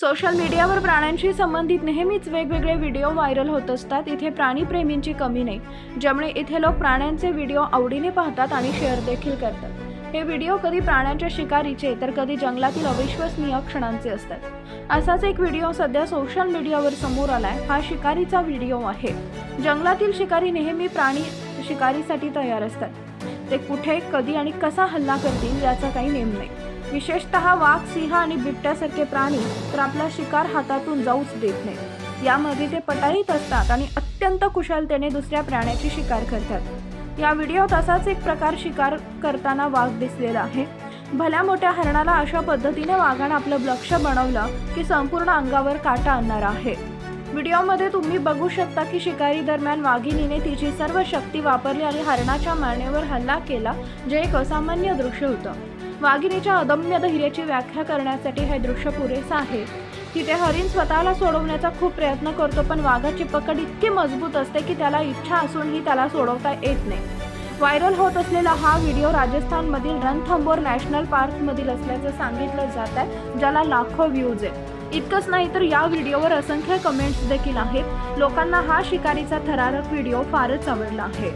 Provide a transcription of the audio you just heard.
Social मीडियावर प्राण्यांशी संबंधित नेहमीच वेगवेगळे व्हिडिओ व्हायरल होत असतात. इथे प्राणीप्रेमींची कमी नाही ज्यामुळे इथे लोक प्राण्यांचे व्हिडिओ आवडीने पाहतात आणि शेअर देखील करतात. हे व्हिडिओ कधी प्राण्यांच्या शिकारीचे तर कधी जंगलातील अविश्वसनीय क्षणांचे असतात. असाच एक व्हिडिओ सध्या सोशल मीडियावर समोर आलाय. हा शिकारीचा व्हिडिओ आहे. जंगलातील शिकारी नेहमी प्राणी शिकारीसाठी तयार असतात. ते कुठे कधी आणि कसा हल्ला करतील याचा काही नेम नाही. विशेषतः वाघ सिंह आणि बिबट्यासारखे प्राणी तर आपला शिकार हातातून जाऊच देत नाही. यामध्ये ते पटाईत असतात आणि अत्यंत कुशलतेने दुसऱ्या प्राण्याची शिकार करतात. या व्हिडिओत असाच एक प्रकार शिकार करताना वाघ दिसलेला आहे. भल्या मोठ्या हरणाला अशा पद्धतीने वाघानं आपलं लक्ष बनवलं की संपूर्ण अंगावर काटा आणणार आहे. व्हिडिओमध्ये तुम्ही बघू शकता की शिकारी दरम्यान वाघिणीने तिची सर्व शक्ती वापरली आणि हरणाच्या मानेवर हल्ला केला जे एक असामान्य दृश्य होतं. वाघिणीच्या अदम्य धैर्याची व्याख्या करण्यासाठी हे दृश्य पुरेसं आहे. तिथे हरिण स्वतःला सोडवण्याचा खूप प्रयत्न करतो पण वाघाची पकड इतकी मजबूत असते की त्याला इच्छा असूनही त्याला सोडवता येत नाही. व्हायरल होत असलेला हा व्हिडिओ राजस्थानमधील रणथंबोर नॅशनल पार्कमधील असल्याचं सांगितलं जात आहे ज्याला लाखो व्ह्यूज आहे इतकंच नाही तर या व्हिडिओवर असंख्य कमेंट्स देखील आहेत. लोकांना हा शिकारीचा थरारक व्हिडिओ फारच आवडला आहे.